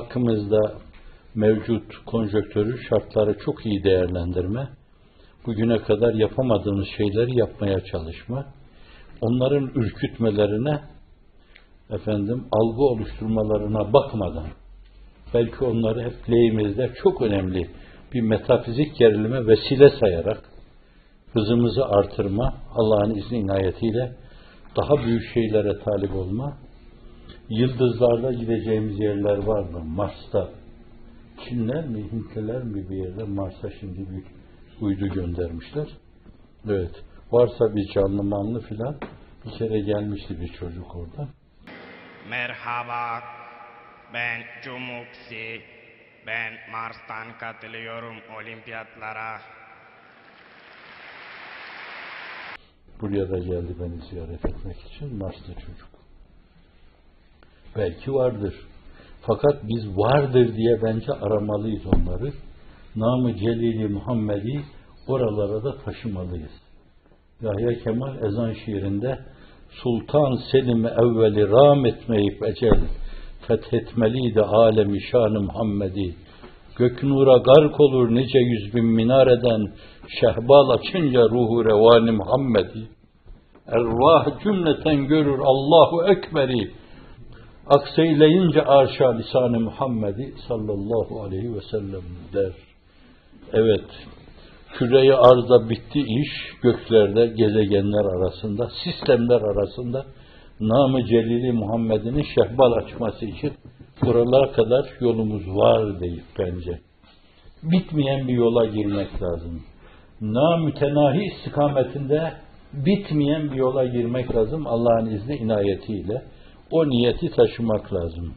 hakkımızda mevcut konjöktörü, şartları çok iyi değerlendirme, bugüne kadar yapamadığımız şeyleri yapmaya çalışma, onların ürkütmelerine, efendim, algı oluşturmalarına bakmadan, belki onları hep lehimizde çok önemli bir metafizik gerilime vesile sayarak, hızımızı artırma, Allah'ın izni inayetiyle daha büyük şeylere talip olma, yıldızlarda gideceğimiz yerler var mı? Mars'ta. Çinler mi, Hintliler mi bir yerde Mars'a şimdi bir uydu göndermişler. Evet. Varsa bir canlı manlı filan bir kere gelmişti bir çocuk orada. Merhaba, ben Cumuksi. Ben Mars'tan katılıyorum olimpiyatlara. Buraya da geldi beni ziyaret etmek için Marslı çocuk. Belki vardır. Fakat biz vardır diye bence aramalıyız onları. Namı Celili Muhammed'i oralara da taşımalıyız. Yahya Kemal ezan şiirinde Sultan Selim'i evveli ram etmeyip ecel fethetmeliydi alemi şanı Muhammed'i. Gök nura gark olur nice yüz bin minareden şehbal açınca ruhu revani Muhammed'i. Ervah cümleten görür Allahu Ekber'i. Akseyleyince arşa lisanı Muhammed'i sallallahu aleyhi ve sellem der. Evet, küreyi arzda bitti iş, göklerde gezegenler arasında, sistemler arasında namı celili Muhammed'in şehbal açması için buralara kadar yolumuz var deyip bence. Bitmeyen bir yola girmek lazım. Namütenahi istikametinde bitmeyen bir yola girmek lazım Allah'ın izni inayetiyle. O niyeti taşımak lazım.